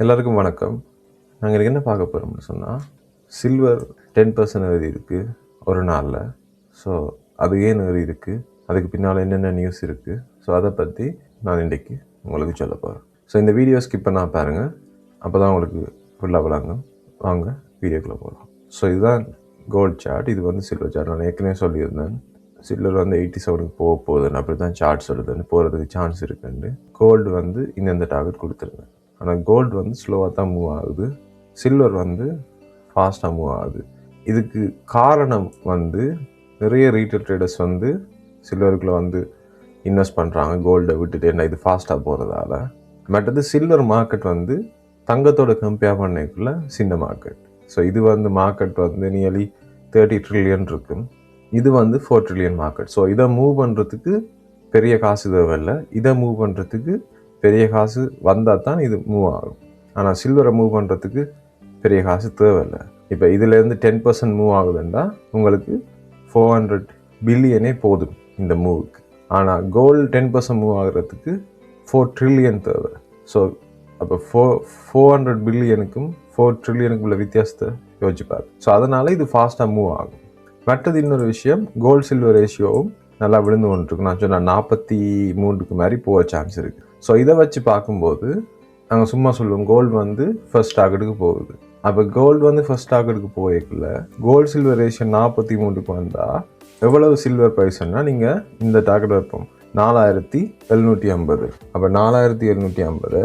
எல்லாருக்கும் வணக்கம். நாங்கள் இன்றைக்கி என்ன பார்க்க போகிறோம்னு சொன்னால் சில்வர் டென் பர்சன்ட் வரி இருக்குது ஒரு நாளில். ஸோ அது ஏன் ஏறி இருக்குது அதுக்கு பின்னால் என்னென்ன நியூஸ் இருக்குது ஸோ அதை பற்றி நான் இன்றைக்கு உங்களுக்கு சொல்ல போகிறேன் ஸோ இந்த வீடியோ ஸ்கிப் பண்ணால் பாருங்கள் அப்போ தான் உங்களுக்கு ஃபுல்லாக விளாங்கும். வாங்க வீடியோக்குள்ளே போகலாம் ஸோ இதுதான் கோல்ட் சார்ட் இது வந்து சில்வர் சார்ட் நான் ஏற்கனவே சொல்லியிருந்தேன். சில்வர் வந்து எயிட்டி செவனுக்கு போக போகுதுன்னு அப்படி தான் சார்ட் சொல்லுதுன்னு போகிறதுக்கு சான்ஸ் இருக்குன்னு கோல்டு வந்து இந்தந்த டார்கெட் கொடுத்துருங்க. ஆனால் கோல்டு வந்து ஸ்லோவாக தான் மூவ் ஆகுது. சில்வர் வந்து ஃபாஸ்ட்டாக மூவ் ஆகுது. இதுக்கு காரணம் வந்து நிறைய ரீட்டைல் ட்ரேடர்ஸ் வந்து சில்வருக்குள்ளே வந்து இன்வெஸ்ட் பண்ணுறாங்க கோல்டை விட்டுட்டு என்ன இது ஃபாஸ்ட்டாக போகிறதால மற்றது சில்வர் மார்க்கெட் வந்து தங்கத்தோட கம்பேர் பண்ணக்குள்ள சின்ன மார்க்கெட் ஸோ இது வந்து மார்க்கெட் வந்து நியர்லி தேர்ட்டி ட்ரில்லியன் இருக்கும் இது வந்து ஃபோர் ட்ரில்லியன் மார்க்கெட் ஸோ இதை மூவ் பண்ணுறதுக்கு பெரிய காசு தேவையில்லை. இதை மூவ் பண்ணுறதுக்கு பெரிய காசு வந்தால் தான் இது மூவ் ஆகும். ஆனால் சில்வரை மூவ் பண்ணுறதுக்கு பெரிய காசு தேவையில்லை. இப்போ இதுலேருந்து டென் பர்சன்ட் மூவ் ஆகுதுன்னா உங்களுக்கு ஃபோர் ஹண்ட்ரட் பில்லியனே போதும் இந்த மூவுக்கு ஆனால் கோல்டு டென் பர்சன்ட் மூவ் ஆகுறதுக்கு ஃபோர் ட்ரில்லியன் தேவை. ஸோ அப்போ ஃபோர் ஃபோர் ஹண்ட்ரட் பில்லியனுக்கும் ஃபோர் ட்ரில்லியனுக்கும் உள்ள வித்தியாசத்தை யோசிச்சுப்பாரு ஸோ அதனால் இது ஃபாஸ்ட்டாக மூவ் ஆகும். மற்றது இன்னொரு விஷயம் கோல்டு சில்வர் ரேஷியோவும் நல்லா விழுந்து கொண்டிருக்கு. நான் சொன்னால் நாற்பத்தி மூன்றுக்கு மாதிரி போக சான்ஸ் இருக்குது ஸோ இதை வச்சு பார்க்கும்போது நாங்கள் சும்மா சொல்லுவோம் கோல்டு வந்து ஃபர்ஸ்ட் டார்கெட்டுக்கு போகுது. அப்போ கோல்டு வந்து ஃபர்ஸ்ட் டார்கெட்டுக்கு போயக்குள்ள கோல்டு சில்வர் ரேஷியோ நாற்பத்தி மூணுக்கு வந்தால் எவ்வளவு சில்வர் ப்ரைஸ்னா நீங்கள் இந்த டார்கெட் வைப்போம். நாலாயிரத்தி எழுநூற்றி ஐம்பது. அப்போ நாலாயிரத்தி எழுநூற்றி ஐம்பது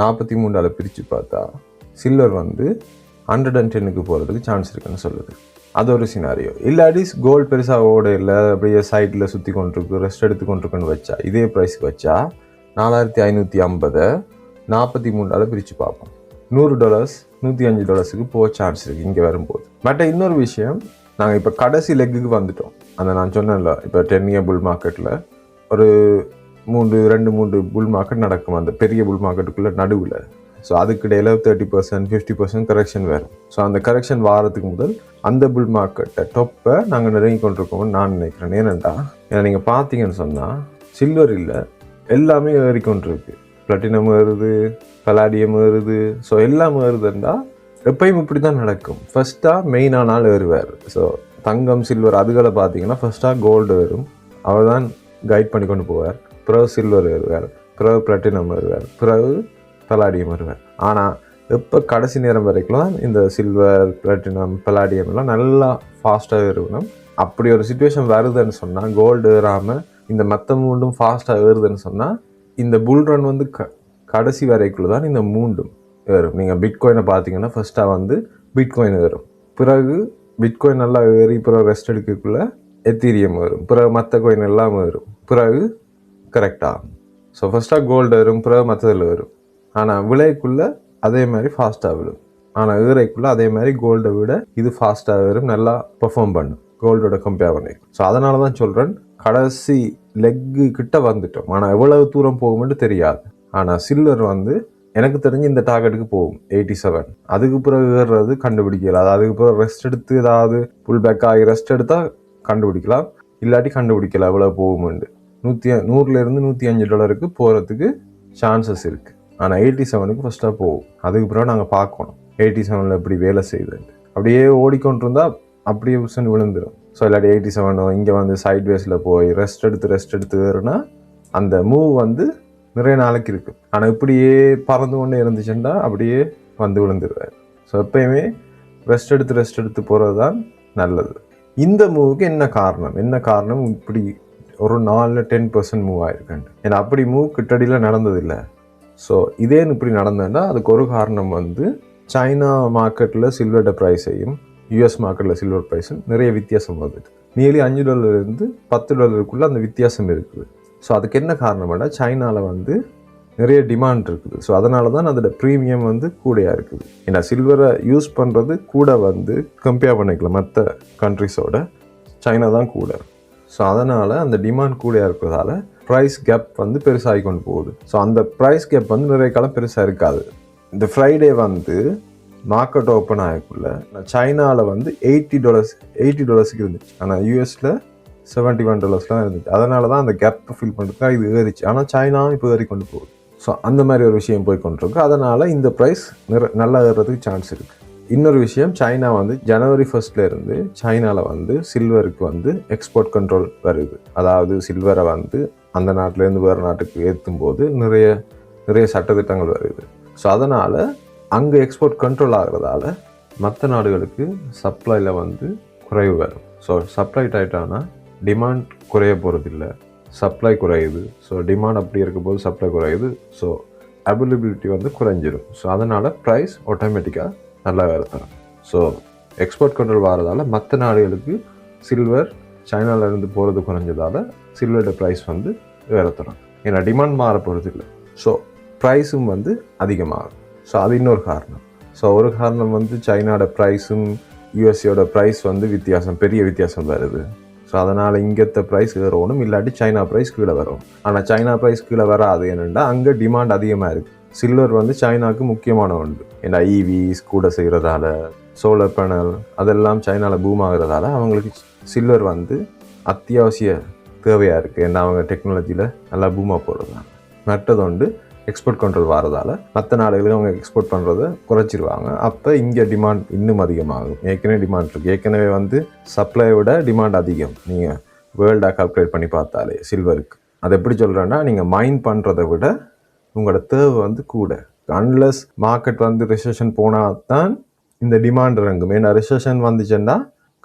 நாற்பத்தி மூன்றால் பிரித்து பார்த்தா சில்வர் வந்து ஹண்ட்ரட் அண்ட் டென்னுக்கு போகிறதுக்கு சான்ஸ் இருக்குன்னு சொல்லுது. அது ஒரு சினாரியோ இல்லாடி கோல்டு பெருசாக ஓட இல்லை அப்படியே சைட்டில் சுற்றி கொண்டிருக்கு ரெஸ்ட் எடுத்து கொண்டிருக்குன்னு வச்சா இதே ப்ரைஸ்க்கு வச்சா நாலாயிரத்தி ஐநூற்றி ஐம்பதை நாற்பத்தி மூணால் பிரித்து பார்ப்போம். நூறு டாலர்ஸ் நூற்றி அஞ்சு டாலர்ஸுக்கு போக சான்ஸ் இருக்குது இங்கே வரும்போது. பட் இன்னொரு விஷயம் நாங்கள் இப்போ கடைசி லெக்குக்கு வந்துட்டோம். அந்த நான் சொன்னேன்ல இப்போ டென் இயர் புல் மார்க்கெட்டில் ஒரு மூன்று ரெண்டு மூன்று புல் மார்க்கெட் நடக்கும். அந்த பெரிய புல் மார்க்கெட்டுக்குள்ளே நடுவில். ஸோ அதுக்கு இடையில thirty percent fifty percent correction வரும் ஸோ அந்த கரெக்ஷன் வாரத்துக்கு முதல் அந்த புல் மார்க்கெட்டை டொப்பை நாங்கள் நெருங்கி கொண்டிருக்கோம்னு நான் நினைக்கிறேன். ஏனெண்டா ஏன்னா நீங்கள் பார்த்தீங்கன்னு சொன்னால் சில்வர் இல்லை எல்லாமே ஏறிக்கொண்டிருக்கு. பிளட்டினம் ஏறுது பலாடியம் ஏறுது. ஸோ எல்லாம் ஏறுதுன்னா எப்பயும் இப்படி தான் நடக்கும் ஃபர்ஸ்ட்டாக மெயினான நாள் ஏறுவார். ஸோ தங்கம் சில்வர் அதுகளை பார்த்தீங்கன்னா ஃபர்ஸ்ட்டாக கோல்டு ஏறும். அவர் தான் கைட் பண்ணி கொண்டு போவார். பிறகு சில்வர் ஏறுவார். பிறகு பிளட்டினம் ஏறுவார். பிறகு பலாடியம் வருவார் ஆனால் எப்போ கடைசி நேரம் வரைக்கும் இந்த சில்வர் பிளாட்டினம் பலாடியம் எல்லாம் நல்லா ஃபாஸ்ட்டாக இருக்கணும் அப்படி ஒரு சுச்சுவேஷன் வருதுன்னு சொன்னால் கோல்டு ஏறாமல் இந்த மற்ற மூண்டும் ஃபாஸ்ட்டாக ஏறுதுன்னு சொன்னால் இந்த புல் ரன் வந்து க கடைசி வரைக்குள்ள தான் இந்த மூண்டும் ஏறும். நீங்கள் பிட்காயினை பார்த்தீங்கன்னா ஃபர்ஸ்ட்டாக வந்து பிட்காயின் ஏறும். பிறகு பிட்காயின் நல்லா ஏறி பிறகு ரெஸ்ட் எடுக்கக்குள்ளே எத்தீரியம் ஏறும். பிறகு மற்ற கோயின் எல்லாம் ஏறும். பிறகு கரெக்டாக ஸோ ஃபர்ஸ்ட்டாக கோல்டு ஏறும் பிறகு மற்றதில் வரும் ஆனால் விலைக்குள்ளே அதே மாதிரி ஃபாஸ்ட்டாக விழும். ஆனால் ஏறைக்குள்ளே அதே மாதிரி கோல்டை விட இது ஃபாஸ்ட்டாக வரும் நல்லா பெர்ஃபார்ம் பண்ணும். கோல்டோட கம்பேர் பண்ணி. ஸோ அதனால தான் சொல்கிறேன் கடைசி லெக்கு கிட்ட வந்துட்டோம். ஆனால் எவ்வளவு தூரம் போகும்னு தெரியாது. ஆனால் சில்லர் வந்து எனக்கு தெரிஞ்சு இந்த டார்கெட்டுக்கு போகும் எயிட்டி செவன் அதுக்கு பிறகு ஏறுறது கண்டுபிடிக்கல. அதுக்கு பிறகு ரெஸ்ட் எடுத்து ஏதாவது புல் பேக் ஆகி ரெஸ்ட் எடுத்தால் கண்டுபிடிக்கலாம். இல்லாட்டி கண்டுபிடிக்கல எவ்வளோ போகும்னு நூற்றி நூறுலேருந்து நூற்றி அஞ்சு டாலருக்கு போகிறதுக்கு சான்சஸ் இருக்குது ஆனால் எயிட்டி செவனுக்கு ஃபஸ்ட்டாக போகும். அதுக்கு பிறகு நாங்கள் பார்க்கணும் எயிட்டி செவனில் எப்படி வேலை செய்யுது அப்படியே ஓடிக்கொண்டிருந்தால் அப்படியே உசன் விழுந்துடும் ஸோ இல்லாட்டி எயிட்டி செவனோ இங்கே வந்து சைட் வேஸில் போய் ரெஸ்ட் எடுத்து ரெஸ்ட் எடுத்து அந்த மூவ் வந்து நிறைய நாளைக்கு இருக்குது ஆனால் இப்படியே பறந்து கொண்டே இருந்துச்சுன்னா அப்படியே வந்து விழுந்துருவார் ஸோ எப்பயுமே ரெஸ்ட் எடுத்து ரெஸ்ட் எடுத்து போகிறது தான் நல்லது. இந்த மூவுக்கு என்ன காரணம்? என்ன காரணம்? இப்படி ஒரு நாலில் டென் பர்சன்ட் மூவ் ஆயிருக்கேன் ஏன்னா அப்படி மூவ் கிட்டடியில் நடந்ததில்லை. ஸோ இதே இப்படி நடந்ததுன்னா அதுக்கு ஒரு காரணம் வந்து சைனா மார்க்கெட்டில் சில்வரோட ப்ரைஸையும் யூஎஸ் மார்க்கெட்டில் சில்வர் ப்ரைஸும் நிறைய வித்தியாசம் வருது நியர்லி அஞ்சு டாலர்லேருந்து பத்து டாலருக்குள்ளே அந்த வித்தியாசம் இருக்குது. ஸோ அதுக்கு என்ன காரணம்னா சைனாவில் வந்து நிறைய டிமாண்ட் இருக்குது. ஸோ அதனால தான் அதோட ப்ரீமியம் வந்து கூடையாக இருக்குது. ஏன்னா சில்வரை யூஸ் பண்ணுறது கூட வந்து கம்பேர் பண்ணிக்கலாம். மற்ற கண்ட்ரிஸோட சைனா தான் கூட. ஸோ அதனால் அந்த டிமாண்ட் கூடையாக இருக்கிறதால ப்ரைஸ் கேப் வந்து பெருசாகி கொண்டு போகுது. ஸோ அந்த ப்ரைஸ் கேப் வந்து நிறைய காலம் பெருசாக இருக்காது. இந்த ஃப்ரைடே வந்து மார்க்கெட் ஓப்பன் ஆகக்குள்ள சைனாவில் வந்து எயிட்டி டாலர்ஸ் எயிட்டி டாலர்ஸுக்கு இருந்துச்சு. ஆனால் யூஎஸில் செவன்ட்டி ஒன் டாலர்ஸ்லாம் இருந்துச்சு. அதனால தான் அந்த கேப்பை ஃபில் பண்ணுறதுக்காக இது ஏறிச்சு. ஆனால் சைனாவும் இப்போ ஏறி கொண்டு போகுது. ஸோ அந்த மாதிரி ஒரு விஷயம் போய் கொண்டிருக்கு. அதனால் இந்த ப்ரைஸ் நிற நல்லா ஏறுறதுக்கு சான்ஸ் இருக்குது இன்னொரு விஷயம் சைனா வந்து ஜனவரி ஃபர்ஸ்ட்ல இருந்து சைனாவில் வந்து சில்வருக்கு வந்து எக்ஸ்போர்ட் கண்ட்ரோல் வருது. அதாவது சில்வரை வந்து அந்த நாட்டிலேருந்து வேறு நாட்டுக்கு ஏற்றும் போது நிறைய நிறைய சட்டத்திட்டங்கள் வருது. ஸோ அதனால் அங்கே எக்ஸ்போர்ட் கண்ட்ரோல் ஆகிறதால மற்ற நாடுகளுக்கு சப்ளையில் வந்து குறைவு வரும். ஸோ சப்ளை டைட்டானா டிமாண்ட் குறைய போகிறதில்ல சப்ளை குறையுது. ஸோ டிமாண்ட் அப்படி இருக்கும்போது சப்ளை குறையுது. ஸோ அவைலபிலிட்டி வந்து குறைஞ்சிரும். ஸோ அதனால் ப்ரைஸ் ஆட்டோமேட்டிக்காக நல்லா வரும் ஸோ எக்ஸ்போர்ட் கண்ட்ரோல் வரதால் மற்ற நாடுகளுக்கு சில்வர் சைனாவிலேருந்து போகிறது குறைஞ்சதால் சில்வரோட ப்ரைஸ் வந்து ஏறத்தரும் ஏன்னா டிமாண்ட் மாற போகிறது இல்லை ஸோ ப்ரைஸும் வந்து அதிகமாகும். ஸோ அது இன்னொரு காரணம். ஸோ ஒரு காரணம் வந்து சைனாவோட ப்ரைஸும் யூஎஸ்ஏயோட ப்ரைஸ் வந்து வித்தியாசம் பெரிய வித்தியாசம் வருது. ஸோ அதனால் இங்கத்த ப்ரைஸ் ஏறணும் இல்லாட்டி சைனா ப்ரைஸ் கீழே வரும். ஆனால் சைனா ப்ரைஸ் கீழே வராது என்னென்னா அங்கே டிமாண்ட் அதிகமாக இருக்குது சில்வர் வந்து சைனாவுக்கு முக்கியமான ஒன்று. ஏன்னா e ஈவி கூட செய்கிறதால சோலார் பேனல் அதெல்லாம் சைனாவில் பூம் ஆகிறதால அவங்களுக்கு சில்வர் வந்து அத்தியாவசிய தேவையாக இருக்குது ஏன்னா அவங்க டெக்னாலஜியில் நல்லா பூமாக போடுறதால. மற்றது வந்து எக்ஸ்போர்ட் கண்ட்ரோல் வரதால மற்ற நாடுகளுக்கு அவங்க எக்ஸ்போர்ட் பண்ணுறதை குறைச்சிருவாங்க. அப்போ இங்கே டிமாண்ட் இன்னும் அதிகமாகும். ஏற்கனவே டிமாண்ட் இருக்குது ஏற்கனவே வந்து சப்ளையை விட டிமாண்ட் அதிகம். நீங்கள் வேர்ல்டாக கால்குலேட் பண்ணி பார்த்தாலே சில்வருக்கு அதை எப்படி சொல்கிறேன்னா நீங்கள் மைண்ட் பண்ணுறதை விட உங்களோட தேவை வந்து கூட. அன்லஸ் மார்க்கெட் வந்து ரிசெஷன் போனால் தான் இந்த டிமாண்ட் இறங்கும். ஏன்னா ரிசெஷன் வந்துச்சுன்னா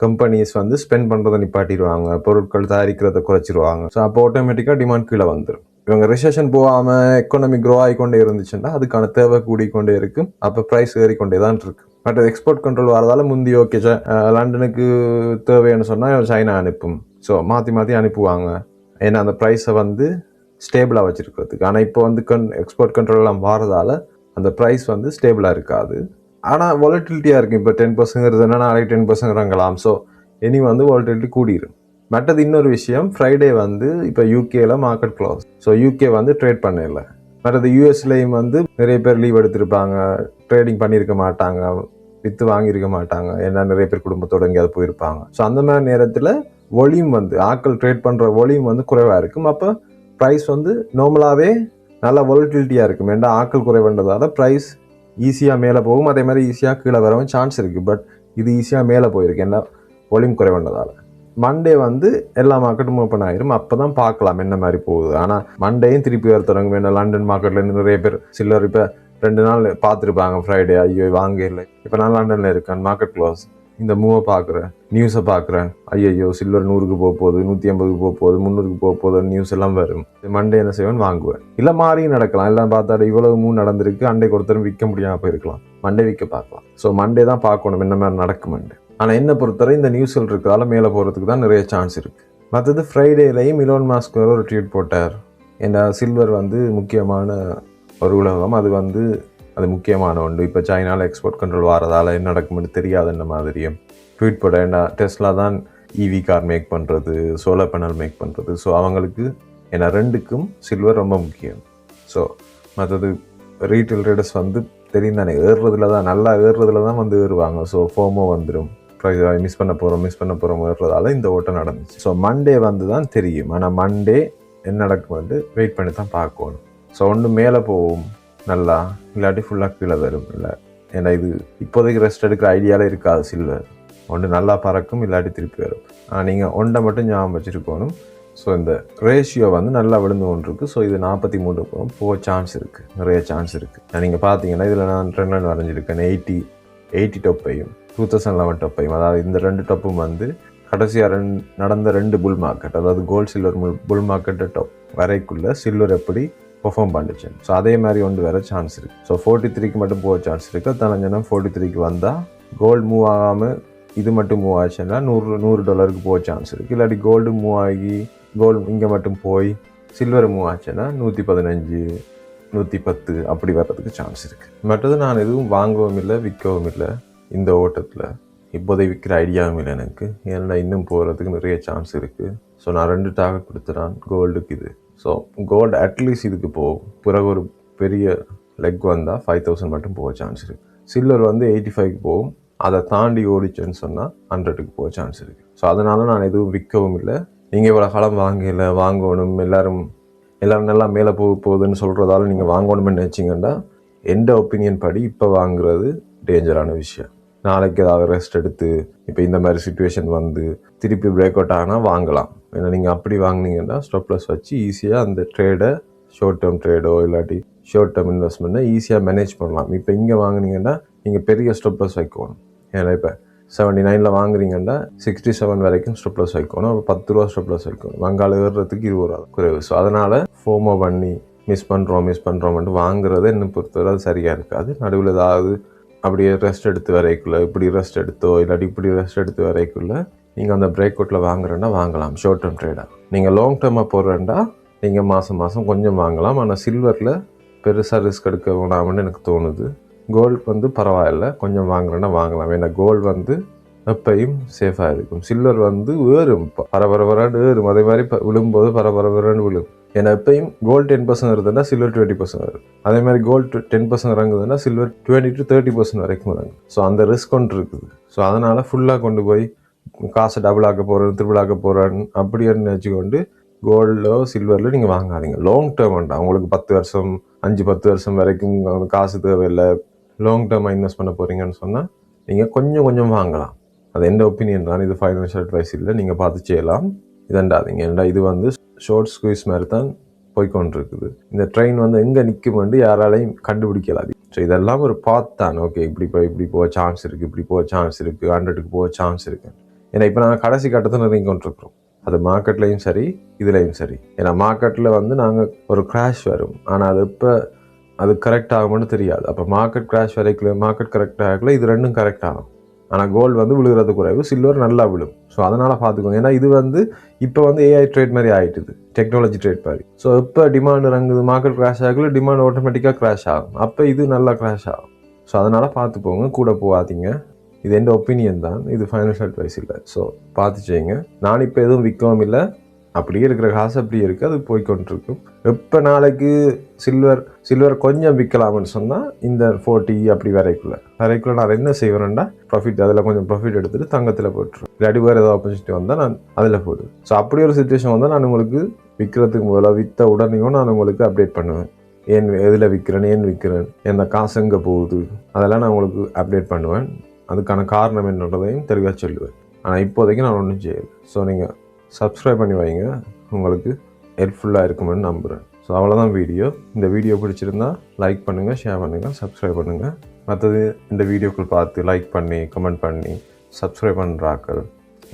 கம்பெனிஸ் வந்து ஸ்பெண்ட் பண்ணுறதை நிப்பாட்டிடுவாங்க. பொருட்கள் தயாரிக்கிறத குறைச்சிருவாங்க. ஸோ அப்போ ஆட்டோமேட்டிக்காக டிமாண்ட் கீழே வந்துடும் இவங்க ரிசெஷன் போகாமல் எக்கனாமி க்ரோ ஆகிக்கொண்டே இருந்துச்சுன்னா அதுக்கான தேவை கூடிக்கொண்டே இருக்கும் அப்போ ப்ரைஸ் ஏறிக்கொண்டே தான் இருக்கு. பட் எக்ஸ்போர்ட் கண்ட்ரோல் வரதால முந்தி ஓகே லண்டனுக்கு தேவைன்னு சொன்னால் சைனா அனுப்பும். ஸோ மாற்றி மாற்றி அனுப்புவாங்க. ஏன்னா அந்த ப்ரைஸை வந்து ஸ்டேபிளாக வச்சுருக்கிறதுக்கு. ஆனால் இப்போ வந்து கன் எக்ஸ்போர்ட் கண்ட்ரோல் எல்லாம் வாரதால அந்த ப்ரைஸ் வந்து ஸ்டேபிளாக இருக்காது. ஆனால் வாலட்டிலிட்டியாக இருக்கும் இப்போ டென் பர்சன்ட்ங்கிறது நாளைக்கு டென் பர்சன்ட் இறங்கலாம் ஸோ இனி வந்து வாலட்டிலிட்டி கூடிரும். மற்றது இன்னொரு விஷயம் ஃப்ரைடே வந்து இப்போ யூகேயில் மார்க்கெட் க்ளோஸ் ஸோ யூகே வந்து ட்ரேட் பண்ணல. மற்றது யூஎஸ்லேயும் வந்து நிறைய பேர் லீவ் எடுத்திருப்பாங்க. ட்ரேடிங் பண்ணியிருக்க மாட்டாங்க. விற்று வாங்கியிருக்க மாட்டாங்க. ஏன்னா நிறைய பேர் குடும்பத்தோடு எங்கேயாவது போயிருப்பாங்க. ஸோ அந்த மாதிரி நேரத்தில் ஒலியும் வந்து ஆட்கள் ட்ரேட் பண்ணுற ஒலியும் வந்து குறைவாக இருக்கும். அப்போ ப்ரைஸ் வந்து நார்மலாகவே நல்லா வொலட்டிலிட்டியாக இருக்கும். ஏன்னா ஆட்கள் குறைவுன்றதால ப்ரைஸ் ஈஸியாக மேலே போகும். அதே மாதிரி ஈஸியாக கீழே வரவும் சான்ஸ் இருக்குது பட் இது ஈஸியாக மேலே போயிருக்கு. என்ன? ஒலியும் குறைவுன்றதால. மண்டே வந்து எல்லா மார்க்கெட்டும் ஓப்பன் ஆயிரும். அப்போ தான் பார்க்கலாம் என்ன மாதிரி போகுது. ஆனால் மண்டேயும் திருப்பி வர தொடங்கும். என்ன? லண்டன் மார்க்கெட்லேருந்து நிறைய பேர் சிலர் இப்போ ரெண்டு நாள் பார்த்துருப்பாங்க. ஃப்ரைடே ஐயோ வாங்க இல்லை. இப்போ நான் லண்டனில் இருக்கேன். மார்க்கெட் க்ளோஸ் இந்த மூவை பார்க்குறேன் நியூஸை பார்க்குறேன் ஐயையோ சில்வர் நூறுக்கு போக போகுது நூற்றி ஐம்பதுக்கு போக போகுது முந்நூறுக்கு போக போகுது நியூஸ் எல்லாம் வரும். மண்டே என்ன செய்வேன் வாங்குவேன். இல்லை மாறியும் நடக்கலாம். எல்லாம் பார்த்தா இவ்வளவு மூணு நடந்திருக்கு அண்டை கொடுத்தரும் விற்க முடியாமல் போயிருக்கலாம். மண்டே விற்க பார்க்கலாம். ஸோ மண்டே தான் பார்க்கணும் என்ன மாதிரி நடக்குமெண்டு ஆனால் என்ன பொறுத்தவரை இந்த நியூஸில் இருக்கிறதால மேலே போகிறதுக்கு தான் நிறைய சான்ஸ் இருக்குது மற்றது ஃப்ரைடேலையும் இலோன் மாஸ்க் ஒரு ட்வீட் போட்டார். ஏன்னா சில்வர் வந்து முக்கியமான ஒரு உலகம். அது வந்து அது முக்கியமான ஒன்று. இப்போ சைனாவில் எக்ஸ்போர்ட் கண்ட்ரோல் வரதால் என்ன நடக்கும்னு தெரியாதுன்ற மாதிரியும் ட்வீட் போட ஏன்னா டெஸ்ட்லா தான் இவி கார் மேக் பண்ணுறது சோலார் பேனல் மேக் பண்ணுறது ஸோ அவங்களுக்கு ஏன்னா ரெண்டுக்கும் சில்வர் ரொம்ப முக்கியம். ஸோ மற்றது ரீட்டைல் ரேடர்ஸ் வந்து தெரியும் தானே ஏறுறதுல தான் நல்லா ஏறுறதுல தான் வந்து ஏறுவாங்க. ஸோ ஃபோமோ வந்துடும் மிஸ் பண்ண போகிறோம் மிஸ் பண்ண போகிறோம் ஏறுறதால இந்த ஓட்டம் நடந்துச்சு. ஸோ மண்டே வந்து தான் தெரியும். ஆனால் மண்டே என்ன நடக்கும் வந்து வெயிட் பண்ணி தான் பார்க்கணும். ஸோ ஒன்று மேலே போகும் நல்லா இல்லாட்டி ஃபுல்லாக கீழே வரும். இல்லை ஏன்னா இது இப்போதைக்கு ரெஸ்ட் எடுக்கிற ஐடியாவில் இருக்காது சில்வர் ஒன்று நல்லா பறக்கும் இல்லாட்டி திருப்பி வரும். ஆனால் நீங்கள் ஒன்றை மட்டும் ஞாபகம் வச்சுருக்கணும். ஸோ இந்த ரேஷியோ வந்து நல்லா விழுந்து ஒன்று இருக்குது ஸோ இது நாற்பத்தி மூணு போக சான்ஸ் இருக்குது நிறைய சான்ஸ் இருக்குது நீங்கள் பார்த்தீங்கன்னா இதில் நான் ட்ரெண்ட் லைன் வரைஞ்சிருக்கேன். எயிட்டி எயிட்டி டொப்பையும் டூ தௌசண்ட் லெவன் டொப்பையும் அதாவது இந்த ரெண்டு டொப்பும் வந்து கடைசியாக ரெண்டு நடந்த ரெண்டு புல் மார்க்கெட் அதாவது gold silver bull market top வரைக்குள்ள silver எப்படி பெர்ஃபார்ம் பண்ணிச்சு ஸோ அதே மாதிரி ஒன்று வேறு சான்ஸ் இருக்குது ஸோ ஃபோர்ட்டி த்ரீக்கு மட்டும் போக சான்ஸ் இருக்குது தலைஞ்சனம் ஃபோர்ட்டி த்ரீக்கு வந்தால் கோல்டு மூவ் ஆகாமல் இது மட்டும் மூவ் ஆச்சுன்னா நூறு நூறு டாலருக்கு போக சான்ஸ் இருக்குது இல்லாட்டி கோல்டு மூவ் ஆகி கோல்டு இங்கே மட்டும் போய் சில்வர் மூவ் ஆச்சுன்னா நூற்றி பதினஞ்சு நூற்றி பத்து அப்படி வர்றதுக்கு சான்ஸ் இருக்குது மற்றது நான் எதுவும் வாங்கவும் இல்லை விற்கவும் இல்லை. இந்த ஓட்டத்தில் இப்போதைக்கு விற்கிற ஐடியாவும் இல்லை எனக்கு. ஏன்னா இன்னும் போகிறதுக்கு நிறைய சான்ஸ் இருக்குது ஸோ நான் ரெண்டு டார்கெட் கொடுத்துறான். கோல்டுக்கு இது. ஸோ கோல்டு அட்லீஸ்ட் இதுக்கு போகும் பிறகு ஒரு பெரிய லெக் வந்தால் ஃபைவ் தௌசண்ட் மட்டும் போக சான்ஸ் இருக்குது சில்வர் வந்து எயிட்டி ஃபைவ்க்கு போகும். அதை தாண்டி ஓடிச்சுன்னு சொன்னால் ஹண்ட்ரடுக்கு போக சான்ஸ் இருக்குது ஸோ அதனால் நான் எதுவும் விற்கவும் இல்லை. நீங்கள் இவ்வளோ காலம் வாங்கல வாங்கணும் எல்லோரும் எல்லோரும் நல்லா மேலே போக போகுதுன்னு சொல்கிறதால நீங்கள் வாங்கணும்னு நினச்சிங்கன்னா எந்த ஒப்பீனியன் படி இப்போ வாங்குறது டேஞ்சரான விஷயம். நாளைக்கு ஏதாவது ரெஸ்ட் எடுத்து இப்போ இந்த மாதிரி சுச்சுவேஷன் வந்து திருப்பி பிரேக் அவுட் ஆனால் வாங்கலாம். ஏன்னா நீங்கள் அப்படி வாங்கினீங்கன்னா ஸ்டாப்லஸ் வச்சு ஈஸியாக அந்த ட்ரேடை ஷார்ட் டேர்ம் ட்ரேடோ இல்லாட்டி ஷார்ட் டேர்ம் இன்வெஸ்ட்மெண்ட்டை ஈஸியாக மேனேஜ் பண்ணலாம். இப்போ இங்கே வாங்குனீங்கன்னா நீங்கள் பெரிய ஸ்டாப்லஸ் வைக்கணும். ஏன்னா இப்போ செவன்டி நைனில் வாங்குறீங்கன்னா சிக்ஸ்டி செவன் வரைக்கும் ஸ்டெப்லஸ் வைக்கணும். அப்போ பத்து ரூபா ஸ்டெப்லஸ் வைக்கணும். வங்காள ஏறுறதுக்கு இருபது ரூபா குறைவு. ஸோ அதனால் ஃபோமோ பண்ணி மிஸ் பண்ணுறோம் மிஸ் பண்ணுறோம்ட்டு வாங்குறது என்ன பொறுத்தவரை அது சரியாக இருக்காது. நடுவில் ஏதாவது அப்படியே ரெஸ்ட் எடுத்து வரைக்குள்ள இப்படி ரெஸ்ட் எடுத்தோ இல்லாட்டி இப்படி ரெஸ்ட் எடுத்து வரைக்குள்ள நீங்கள் அந்த பிரேக் அவுட்டில் வாங்குறேன்னா வாங்கலாம். ஷார்ட் டேர்ம் ட்ரேடாக நீங்கள் லாங் டேர்மாக போடுறேன்டா நீங்கள் மாதம் மாதம் கொஞ்சம் வாங்கலாம். ஆனால் சில்வரில் பெருசாக ரிஸ்க் எடுக்க வேணாம்னு எனக்கு தோணுது. கோல்டு வந்து பரவாயில்ல. கொஞ்சம் வாங்குறேன்னா வாங்கலாம். ஏன்னா கோல்டு வந்து எப்பையும் சேஃபாக இருக்கும். சில்வர் வந்து ஏறும். பரபரபரான்னு ஏறும். அதே மாதிரி இப்போ விழும்போது பரபரபரான்னு விழும். ஏன்னா எப்பயும் கோல்டு டென் பர்சன்ட் இருந்ததுன்னா சில்வர் டுவெண்ட்டி பர்சன்ட் வரும். அதே மாதிரி gold ten percent இறங்குதுன்னா silver twenty to thirty percent வரைக்கும் இறங்கும். ஸோ அந்த ரிஸ்க் ஒன்று இருக்குது. ஸோ அதனால் ஃபுல்லாக கொண்டு போய் காசை டபுள் ஆக்க போகிறேன் ட்ரிபிள் ஆக்க போகிறேன் அப்படின்னு வச்சுக்கொண்டு கோல்டோ சில்வரில் நீங்கள் வாங்காதீங்க. லாங் டேர்ம் வேண்டாம் உங்களுக்கு பத்து வருஷம் அஞ்சு பத்து வருஷம் வரைக்கும் காசு தேவையில்லை லாங் டேர்மாக இன்வெஸ்ட் பண்ண போகிறீங்கன்னு சொன்னால் நீங்கள் கொஞ்சம் கொஞ்சம் வாங்கலாம். அது எந்த ஒப்பீனியன் தான் இது ஃபைனான்ஷியல் அட்வைஸ் இல்லை நீங்கள் பார்த்து செய்யலாம். இதண்டாதீங்க. ஏன்டா இது வந்து ஷார்ட் ஸ்குவீஸ் மாதிரி தான் போய்க்கொண்டிருக்குது இந்த ட்ரெயின் வந்து எங்கே நிற்குமெண்டு யாராலையும் கண்டுபிடிக்கலாது ஸோ இதெல்லாம் ஒரு பாத் தான். ஓகே இப்படி போய் இப்படி போக சான்ஸ் இருக்குது இப்படி போக சான்ஸ் இருக்குது ஹண்ட்ரடுக்கு போக சான்ஸ் இருக்குது ஏன்னா இப்போ நாங்கள் கடைசி கட்டத்தில் நெருங்கி கொண்டிருக்கிறோம் அது மார்க்கெட்லேயும் சரி இதுலேயும் சரி. ஏன்னா மார்க்கெட்டில் வந்து நாங்கள் ஒரு கிராஷ் வரும். ஆனால் அது இப்போ அது கரெக்ட் ஆகும்னு தெரியாது. அப்போ மார்க்கெட் கிராஷ் வரைக்கும் மார்க்கெட் கரெக்ட் ஆகல இது ரெண்டும் கரெக்ட் ஆகும். ஆனால் கோல்டு வந்து விழுகிறது குறைவு சில்வர் நல்லா விழும். ஸோ அதனால் பார்த்துக்கோங்க. ஏன்னா இது வந்து இப்போ வந்து ஏஐ ட்ரேட் மாதிரி ஆகிட்டுது டெக்னாலஜி ட்ரேட் மாதிரி. ஸோ இப்போ டிமாண்ட் இறங்குது மார்க்கெட் கிராஷ் ஆகல டிமாண்ட் ஆட்டோமேட்டிக்காக கிராஷ் ஆகும். அப்போ இது நல்லா கிராஷ் ஆகும். ஸோ அதனால் பார்த்து போங்க கூட போகாதீங்க. இது எந்த ஒப்பீனியன் தான். இது ஃபைனான்ஷியல் அட்வைஸ் இல்லை. ஸோ பார்த்து செய்யுங்க. நான் இப்போ எதுவும் விற்கவும் இல்லை. அப்படியே இருக்கிற காசு அப்படியே இருக்குது அது போய்கொண்டிருக்கும் எப்போ நாளைக்கு சில்வர் சில்வர் கொஞ்சம் விற்கலாம்னு சொன்னால் இந்த ஃபோர்ட்டி அப்படி வரைக்குள்ள. வரைக்குள்ள நான் என்ன செய்வேன்னா ப்ராஃபிட் அதில் கொஞ்சம் ப்ராஃபிட் எடுத்துகிட்டு தங்கத்தில் போட்டுருவேன். இல்லாட்டி வேறு ஏதாவது ஆப்பர்ச்சுனிட்டி வந்தால் நான் அதில் போடுவேன். ஸோ அப்படி ஒரு சுச்சுவேஷன் வந்தால் நான் உங்களுக்கு விற்கிறதுக்கு முதல்ல விற்ற உடனேயும் நான் உங்களுக்கு அப்டேட் பண்ணுவேன். ஏன் எதில் விற்கிறேன் ஏன் விற்கிறேன் எந்த காசு எங்கே போகுது அதெல்லாம் நான் உங்களுக்கு அப்டேட் பண்ணுவேன். அதுக்கான காரணம் என்னன்றதையும் தெளிவாக சொல்லுவேன். ஆனால் இப்போதைக்கு நான் ஒன்றும் செய்யலை. ஸோ நீங்கள் சப்ஸ்கிரைப் பண்ணி வைங்க. உங்களுக்கு ஹெல்ப்ஃபுல்லாக இருக்குமென்னு நம்புகிறேன் ஸோ அவ்வளோதான் வீடியோ இந்த வீடியோ பிடிச்சிருந்தா லைக் பண்ணுங்கள் ஷேர் பண்ணுங்கள் சப்ஸ்கிரைப் பண்ணுங்கள் மற்றது இந்த வீடியோக்கள் பார்த்து லைக் பண்ணி கமெண்ட் பண்ணி சப்ஸ்கிரைப் பண்ணுறாக்கள்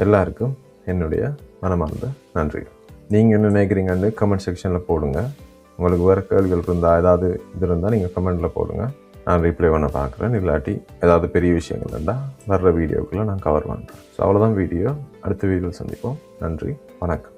எல்லாருக்கும் என்னுடைய மனமார்ந்த நன்றி நீங்கள் என்ன நினைக்கிறீங்கன்னு கமெண்ட் செக்ஷனில் போடுங்க. உங்களுக்கு வேறு கேள்விகள் இருந்தால் ஏதாவது இது இருந்தால் நீங்கள் கமெண்ட்டில் போடுங்க. நான் ரீப்ளை பண்ண பார்க்குறேன். இல்லாட்டி ஏதாவது பெரிய விஷயங்கள் இருந்தால் வர்ற வீடியோக்குள்ளே நான் கவர் பண்ணுறேன் ஸோ அவ்வளோதான் வீடியோ அடுத்த வீடியோவில் சந்திப்போம். நன்றி. வணக்கம்.